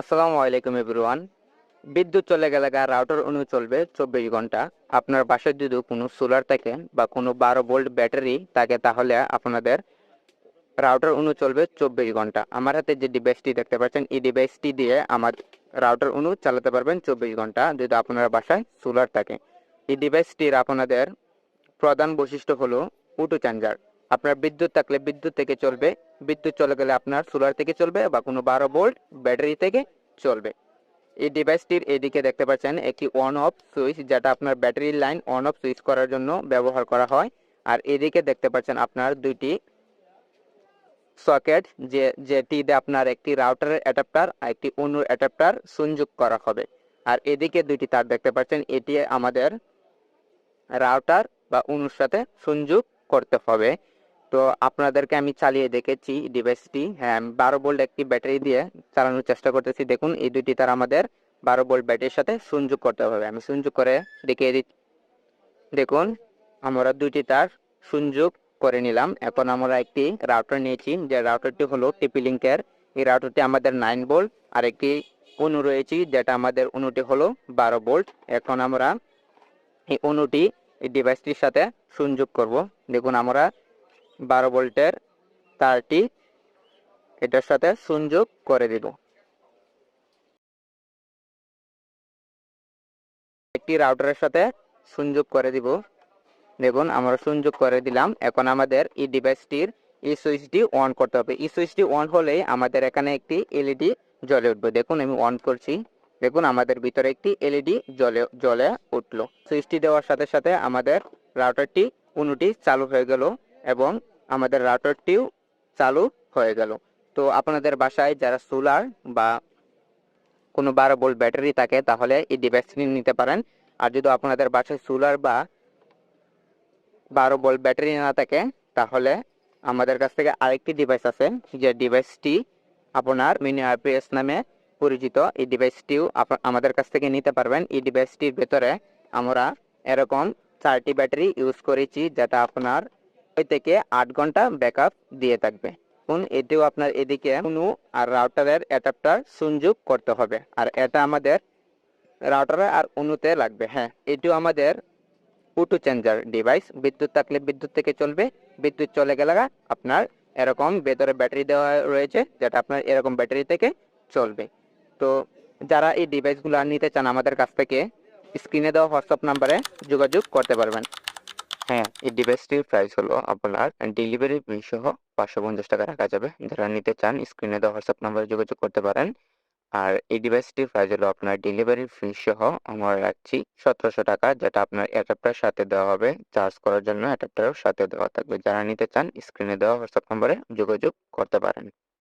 আসসালামু আলাইকুম এভরিওয়ান। বিদ্যুৎ চলে গেলে রাউটার অনু চলবে চব্বিশ ঘণ্টা। আপনার বাসায় যদি কোনো সোলার থাকে বা কোনো বারো ভোল্ট ব্যাটারি থাকে তাহলে আপনাদের রাউটার অনু চলবে চব্বিশ ঘণ্টা। আমার হাতে যে ডিভাইসটি দেখতে পাচ্ছেন, এই ডিভাইসটি দিয়ে আমার রাউটার অনু চালাতে পারবেন চব্বিশ ঘণ্টা যদি আপনার বাসায় সোলার থাকে। এই ডিভাইসটির আপনাদের প্রধান বৈশিষ্ট্য হলো উটু চার্জার আপনার বিদ্যুৎ থাকলে বিদ্যুৎ থেকে চলবে বিদ্যুৎ চলে গেলে আপনার সোলার থেকে চলবে বা কোনো বারো ভোল্ট ব্যাটারি থেকে চলবে। এই ডিভাইসটির এদিকে দেখতে পাচ্ছেন একটি অন অফ সুইচ যেটা আপনার ব্যাটারির লাইন অন অফ সুইচ করার জন্য ব্যবহার করা হয়। আর এদিকে দেখতে পাচ্ছেন আপনার দুইটি সকেট যে যেটিতে আপনার একটি রাউটারের অ্যাডাপ্টার আর একটি অন্য অ্যাডাপ্টার সংযোগ করা হবে। আর এদিকে দুইটি তার দেখতে পাচ্ছেন, এটি আমাদের রাউটার বা অনুর সাথে সংযোগ করতে হবে। তো আপনাদেরকে আমি চালিয়ে দেখেছি ডিভাইসটি। হ্যাঁ বারো ভোল্ট একটি ব্যাটারি দিয়ে চালানোর চেষ্টা করতেছি। দেখুন, এই দুইটি তার আমাদের বারো ভোল্ট ব্যাটারির সাথে সংযোগ করতে হবে। আমি সংযোগ করে দেখিয়ে দিচ্ছি। দেখুন, আমরা দুইটি তার সংযোগ করে নিলাম। এখন আমরা একটি রাউটার নিয়েছি, যে রাউটারটি হলো টিপি লিঙ্কের এই রাউটারটি আমাদের নাইন ভোল্ট আর একটি অনু রয়েছে, যেটা আমাদের অনুটি হলো বারো ভোল্ট এখন আমরা এই অনুটি এই ডিভাইসটির সাথে সংযোগ করব। দেখুন, আমরা বারো ভোল্টের তারটি এটার সাথে সংযোগ করে দিব। একটি রাউটারের সাথে সংযোগ করে দিব। দেখুন, আমরা সংযোগ করে দিলাম। এখন আমাদের এই ডিভাইসটির এই সুইচটি অন করতে হবে। এই সুইচটি অন হলেই আমাদের এখানে একটি এলইডি জ্বলে উঠবে। দেখুন, আমি অন করছি। দেখুন, আমাদের ভিতরে একটি এলইডি জ্বলে জ্বলে উঠল। সুইচটি দেওয়ার সাথে সাথে আমাদের রাউটারটি উনুটি চালু হয়ে গেল। এবং আমাদের রাউটারটিও চালু হয়ে গেল। তো আপনাদের বাসায় যারা সোলার বা কোনো বারো ভোল্ট ব্যাটারি থাকে, তাহলে এই ডিভাইসটি নিতে পারেন। আর যদি আপনাদের বাসায় সোলার বা বারো ভোল্ট ব্যাটারি না থাকে, তাহলে আমাদের কাছ থেকে আরেকটি ডিভাইস আছে, যে ডিভাইসটি আপনার মিনি আরপিএস নামে পরিচিত। এই ডিভাইসটিও আমাদের কাছ থেকে নিতে পারবেন। এই ডিভাইসটির ভেতরে আমরা এরকম চারটি ব্যাটারি ইউজ করেছি, যেটা আপনার ছয় থেকে আট ঘণ্টা ব্যাকআপ দিয়ে থাকবে। এখন এটিও আপনার এদিকে কোনো আর রাউটারের অ্যাডাপ্টার সংযোগ করতে হবে। আর এটা আমাদের রাউটারে আর অনুতে লাগবে হ্যাঁ। এটিও আমাদের পুটু চেঞ্জার ডিভাইস বিদ্যুৎ থাকলে বিদ্যুৎ থেকে চলবে। বিদ্যুৎ চলে গেলে আপনার এরকম ভেতরে ব্যাটারি দেওয়া রয়েছে, যেটা আপনার এরকম ব্যাটারি থেকে চলবে। তো যারা এই ডিভাইসগুলো নিতে চান, আমাদের কাছ থেকে স্ক্রিনে দেওয়া হোয়াটসঅ্যাপ নাম্বারে যোগাযোগ করতে পারবেন। হ্যাঁ এই ডিভাইসটির প্রাইস হলো আপনার ডেলিভারি ফি সহ পাঁচশো পঞ্চাশ টাকা রাখা যাবে। যারা নিতে চান স্ক্রিনে দেওয়া হোয়াটসঅ্যাপ নাম্বারে যোগাযোগ করতে পারেন। আর এই ডিভাইসটির প্রাইস হলো আপনার ডেলিভারি ফি সহ আমরা রাখছি সতেরোশো টাকা, যেটা আপনার অ্যাডাপ্টার সাথে দেওয়া হবে। চার্জ করার জন্য অ্যাডাপ্টারও সাথে দেওয়া থাকবে। যারা নিতে চান স্ক্রিনে দেওয়া হোয়াটসঅ্যাপ নম্বরে যোগাযোগ করতে পারেন।